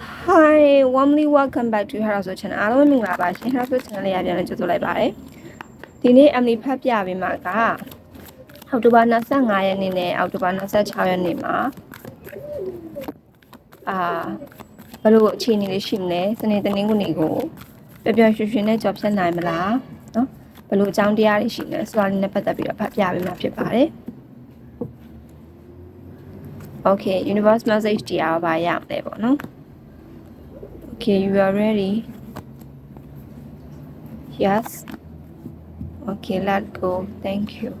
Hi warmly welcome back to Hello So Channel အားလုံးမင်္ဂလာပါရှင် Hello So Channel လေးရပြန်လဲကြိုဆိုလိုက်ပါတယ်ဒီနေ့ Emily ဖတ်ပြပေးမှာကအောက်တိုဘာ25ရက်နေ့နဲ့အောက်တိုဘာ26ရက်နေ့မှာအာဘလို့အခြေအနေလေးရှိမလဲစနေတနင်္ဂနွေကိုပျော်ပျော်ရွှင်ရွှင်နဲ့ကြော်ဖြတ်နိုင်မလားနော်ဘလို့အကြောင်းတရားတွေရှိလဲဆိုတာလေးနဲ့ပတ်သက်ပြီးတော့ဖတ်ပြပေးမှာဖြစ်ပါတယ် Okay universe message တရားပါရအောင်လေပေါ့နော် Okay, you are ready. Yes. Okay, let's go. Thank you.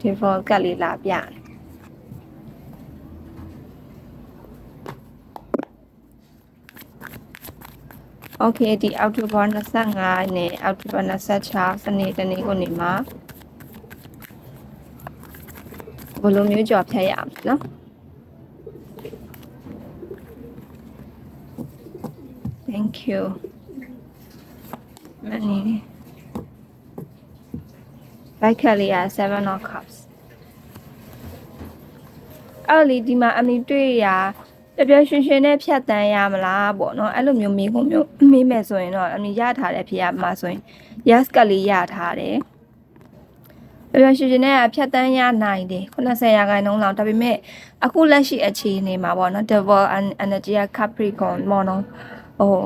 Default ကလေးလာပြတယ်။ Okay ဒီအောက်တိုဘာ25နဲ့အောက်တိုဘာ26စနေတနေ့ကိုနေမှာဘယ်လိုမျိုးကြော်ဖြတ်ရအောင်နော် Thank you. Many. Victoria seven of cups. အဲ့လေဒီမှာအမေတွေ့ရတပြည့်ရှင်ရှင်နဲ့ဖြတ်တန်းရမလားပေါ့နော်အဲ့လိုမျိုးမေးခွန်းမျိုးမေးမယ်ဆိုရင်တော့အမေရထားတယ်ဖြစ်ရမှာဆိုရင် yes ကလေးရထားတယ်တပြည့်ရှင်ရှင်နဲ့ဖြတ်တန်းရနိုင်တယ်90ရာခိုင်နှုန်းလောက်ဒါပေမဲ့အခုလက်ရှိအခြေအနေမှာပေါ့နော် devil and energy capricorn ပေါ့နော် ဟို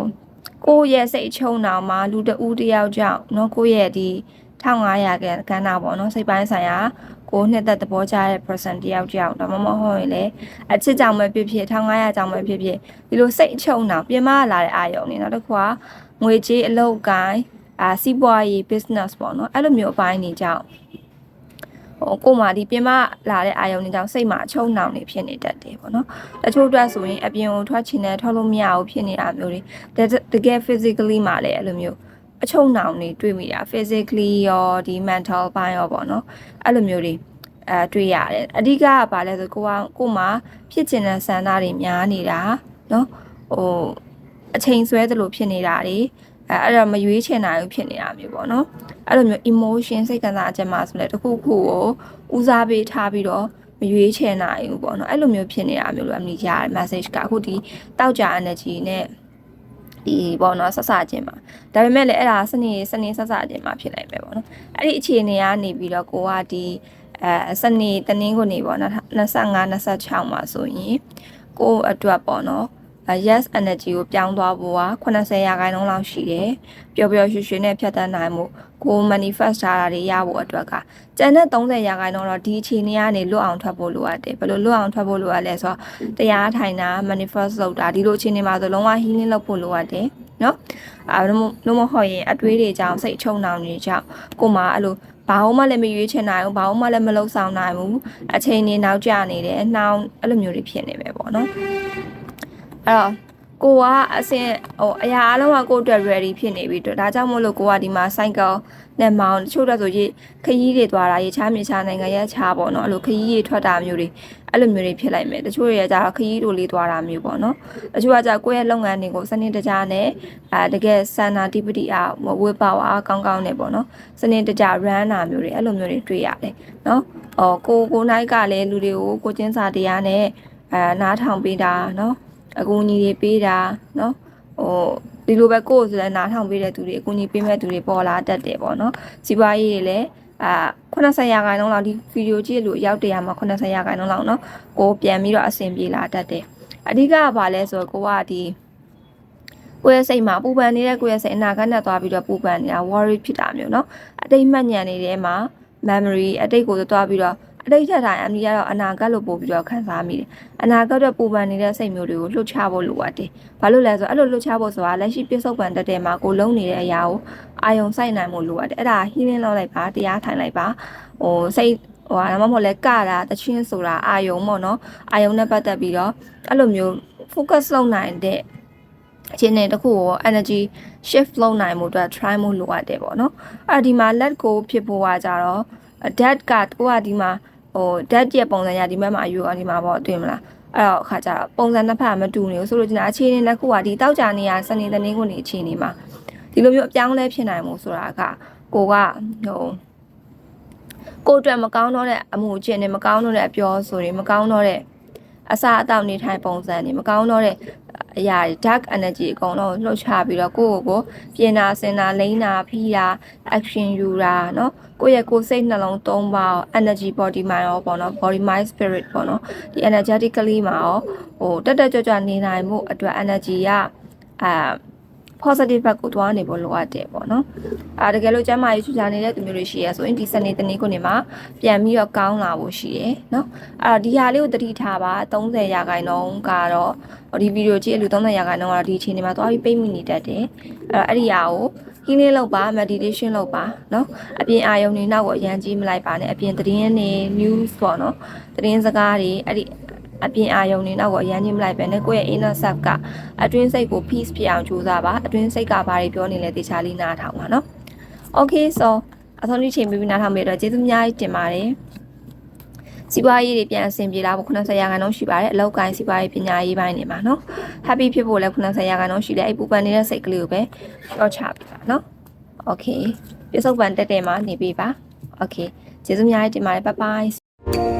ကိုယ့်ရဲ့စိတ်ချုံအောင်မှာလူတဦးတယောက်ကြောင့်เนาะကိုယ့်ရဲ့ဒီ1500ကကဏ္ဍပေါ့เนาะစိတ်ပိုင်းဆိုင်ရာကိုနှစ်သက်သဘောကျတဲ့ person တယောက်ကြောင့်ဒါမှမဟုတ်ရင်လည်းအချစ်ကြောင့်ပဲဖြစ်ဖြစ်1500ကြောင့်ပဲဖြစ်ဖြစ်ဒီလိုစိတ်အချုံအောင်ပြင်မလာတဲ့အာယုံနေနောက်တစ်ခုကငွေကြေးအလုပ်ကိုင်းအာစီးပွားရေး business ပေါ့เนาะအဲ့လိုမျိုးအပိုင်းနေကြောင့် ဟိုကို့မှာဒီပြင်မလာတဲ့အာယုံတွေကြောင့်စိတ်မှာအချုံနှောင်နေဖြစ်နေတတ်တယ်ပေါ့နော်။တချို့အတွက်ဆိုရင်အပြင်ကိုထွက်ချင်တယ်ထွက်လို့မရဘူးဖြစ်နေတာမျိုးတွေတကယ် physically မှာလည်းအဲ့လိုမျိုးအချုံနှောင်နေတွေ့မိတာ physically ရောဒီ mental ဘိုင်းရောပေါ့နော်။အဲ့လိုမျိုးတွေအဲတွေ့ရတယ်။အဓိကကဘာလဲဆိုကိုကကို့မှာဖြစ်ချင်တဲ့ဆန္ဒတွေများနေတာနော်။ဟိုအချိန်ဆွဲသလိုဖြစ်နေတာတွေအဲအဲ့တော့မရွေးချင်နိုင်ဘူးဖြစ်နေတာမျိုးပေါ့နော် အဲ့လိုမျိုး emotion စိတ်ခံစားချက်မှာဆိုလဲတခုခုကိုဦးစားပေးထားပြီးတော့မရွေးချယ်နိုင်ဘူးပေါ့နော်အဲ့လိုမျိုးဖြစ်နေတာမျိုးလိုအမြင်ရတယ် message ကအခုဒီတောက်ကြ energy နဲ့ဒီပေါ့နော်ဆက်စခြင်းမှာဒါပေမဲ့လည်းအဲ့ဒါစနေစနေဆက်စခြင်းမှာဖြစ်နိုင်ပဲပေါ့နော်အဲ့ဒီအခြေအနေကနေပြီးတော့ကိုကဒီအဲစနေတနင်္ဂနွေပေါ့နော်25 26မှာဆိုရင်ကိုအတွက်ပေါ့နော် yes energy ကိုပြောင်းသွားဖို့က80ရာခိုင်နှုန်းလောက်ရှိတယ်ပျော်ပျော်ရွှင်ရွှင်နဲ့ဖြတ်သန်းနိုင်မှုကို manifest ထားတာတွေရဖို့အတွက်ကကျန်တဲ့30ရာခိုင်နှုန်းတော့ဒီအခြေအနေကနေလွတ်အောင်ထွက်ဖို့လိုအပ်တယ်ဘယ်လိုလွတ်အောင်ထွက်ဖို့လိုအပ်လဲဆိုတော့တရားထိုင်တာ manifest လုပ်တာဒီလိုအခြေအနေမှာဆိုလုံးဝ healing လုပ်ဖို့လိုအပ်တယ်နော်အဲလို့မဟုတ်ရင်အတွေးတွေကြောင့်စိတ်ချုံနှောင်နေကြောင့်ကိုမှအဲ့လိုဘာမှလည်းမရွေးချင်နိုင်ဘူးဘာမှလည်းမလုပ်ဆောင်နိုင်ဘူးအချိန်နေနောက်ကျနေတယ်နှောင်းအဲ့လိုမျိုးတွေဖြစ်နေပဲပေါ့နော် အဲ့တော့ကိုကအစင်ဟိုအရာအလုံးကကိုအတွက် ready ဖြစ်နေပြီဒါကြောင့်မို့လို့ကိုကဒီမှာ cycle နဲ့မောင်းတချို့တော့ဆိုရေခရီးတွေသွားတာရေချားမြေချားနိုင်ငံရဲ့ချားပေါ့နော်အဲ့လိုခရီးတွေထွက်တာမျိုးတွေအဲ့လိုမျိုးတွေဖြစ်လိုက်မယ်တချို့ရဲ့ကြတော့ခရီးတို့လေးသွားတာမျိုးပေါ့နော်တချို့ကကြကိုယ့်ရဲ့လုပ်ငန်းတွေကိုစနစ်တကျနဲ့အဲတကယ်စန္နာတိပတိအားဝေပါဝါကောင်းကောင်းနဲ့ပေါ့နော်စနစ်တကျ run တာမျိုးတွေအဲ့လိုမျိုးတွေတွေ့ရတယ်နော်အော်ကိုကိုနိုင်ကလည်းလူတွေကိုကိုချင်းစာတရားနဲ့အဲနားထောင်ပေးတာနော် အကူအညီတွေပေးတာနော်ဟိုဒီလိုပဲကိုယ်ဆိုလည်းနားထောင်ပေးတဲ့သူတွေအကူအညီပေးမဲ့သူတွေပေါ်လာတတ်တယ်ပေါ့နော်စီးပွားရေးတွေလည်းအာ80ရာခိုင်နှုန်းလောက်ဒီဗီဒီယိုကြည့်လို့ရောက်တရားမှာ80ရာခိုင်နှုန်းလောက်နော်ကိုပြန်ပြီးတော့အဆင်ပြေလာတတ်တယ်အဓိကကဘာလဲဆိုတော့ကိုကဒီကိုယ့်ရဲ့စိတ်မှာပူပန်နေတဲ့ကိုယ့်ရဲ့စိတ်အနာဂတ်နဲ့သွားပြီးတော့ပူပန်နေတာ worry ဖြစ်တာမျိုးเนาะအတိတ်မှတ်ဉာဏ်နေတဲ့မှာ memory အတိတ်ကိုသွားပြီးတော့ အတိတ်ထက်တိုင်းအမိကတော့အနာဂတ်လို့ပို့ပြီးတော့ခံစားမိတယ်အနာဂတ်တော့ပူပန်နေတဲ့စိတ်မျိုးတွေကိုလှုပ်ချဖို့လိုအပ်တယ်ဘာလို့လဲဆိုတော့အဲ့လိုလှုပ်ချဖို့ဆိုတာလက်ရှိပြစ္ဆုတ်ပံတက်တဲ့မှာကိုလုံးနေတဲ့အရာကိုအာယုံစိုက်နိုင်မှုလိုအပ်တယ်အဲ့ဒါ healing လုပ်လိုက်ပါတရားထိုင်လိုက်ပါဟိုစိတ်ဟိုဒါမှမဟုတ်လဲကတာတချင်းဆိုတာအာယုံပေါ့နော်အာယုံနဲ့ပတ်သက်ပြီးတော့အဲ့လိုမျိုး focus လုပ်နိုင်တဲ့အခြေအနေတစ်ခုကို energy shift လုပ်နိုင်မှုအတွက် try မှုလိုအပ်တယ်ပေါ့နော်အဲ့ဒီမှာ let go ဖြစ်ဖို့ကကြတော့ dead ကကိုကဒီမှာ ဟို dead ရဲ့ပုံစံရဒီဘက်မှာယူရဒီမှာပေါ့တွေ့မလားအဲ့တော့အခါကျတော့ပုံစံနှစ်ဖက်မတူနေဘူးဆိုလို့ကျင်တာအခြေအနေတစ်ခုကဒီတောက်ကြနေရစနေတနင်္ဂနွေအခြေအနေမှာဒီလိုမျိုးအပြောင်းလဲဖြစ်နိုင်မှုဆိုတာကကိုကဟိုကိုအတွက်မကောင်းတော့တဲ့အမှုအကျင့်တွေမကောင်းတော့တဲ့အပြောဆိုတွေမကောင်းတော့တဲ့ အစာအသောက်နေထိုင်ပုံစံတွေမကောင်းတော့တဲ့အရာတွေ dark energy အကုန်လုံးလှုပ်ချပြီးတော့ကိုယ့်ကိုယ်ကိုပြင်နာစင်နာလိမ့်နာဖိတာ action ယူတာเนาะကိုယ့်ရဲ့ကိုယ်စိတ်နှလုံးသုံးပါအောင် energy body mind ရောပေါ့နော် body mind spirit ပေါ့နော်ဒီ energetically မှာရောဟိုတက်တက်ကြွကြွနေနိုင်မှုအတွက် energy ကအာ positive ဘက်ကိုတွားနေဖို့လိုအပ်တယ်ပေါ့နော်အာတကယ်လို့ကျမ်းမာရေးချူချာနေတဲ့သူမျိုးတွေရှိရဆိုရင်ဒီစနေတနေ့ကိုနေမှာပြန်ပြီးတော့ကောင်းလာဖို့ရှိတယ်เนาะအာဒီဟာလေးကိုတတိထားပါ30ရာခိုင်နှုန်းကတော့ဒီဗီဒီယိုကြည့်အလူ30ရာခိုင်နှုန်းကတော့ဒီအချိန်ဒီမှာတွားပြီးပိတ်မိနေတတ်တယ်အဲ့တော့အဲ့ဒီဟာကို healing လုပ်ပါ meditation လုပ်ပါเนาะအပြင်အာယုံတွေနောက်ကိုအရန်ကြီးမလိုက်ပါနဲ့အပြင်သတင်းတွေ news ပေါ့နော်သတင်းစကားတွေအဲ့ဒီ အပြင်အာယုံတွေနောက်ကိုအရန်ချင်းမလိုက်ပဲနဲ့ကိုယ့်ရဲ့ inner self ကအတွင်းစိတ်ကို peace ဖြစ်အောင်ကြိုးစားပါအတွင်းစိတ်ကဘာတွေပြောနေလဲသိချာလေးနားထောင်ပါနော် Okay so အဆုံးထိချိန်ပြီးနားထောင်ပြီးတော့ကျေးဇူးအများကြီးတင်ပါတယ်စီးပွားရေးတွေပြန်အဆင်ပြေလာဖို့90ရာခိုင်နှုန်းရှိပါတယ်အလောက်ကိုင်းစီးပွားရေးပညာရေးပိုင်းတွေမှာနော် happy ဖြစ်ဖို့လည်း90ရာခိုင်နှုန်းရှိတယ်အဲ့ပူပန်နေတဲ့စိတ်ကလေးကိုပဲလျှော့ချပြပါနော် okay ပြဿုပ်ပန်တက်တယ်မှာနေပေးပါ okay ကျေးဇူးအများကြီးတင်ပါတယ် bye bye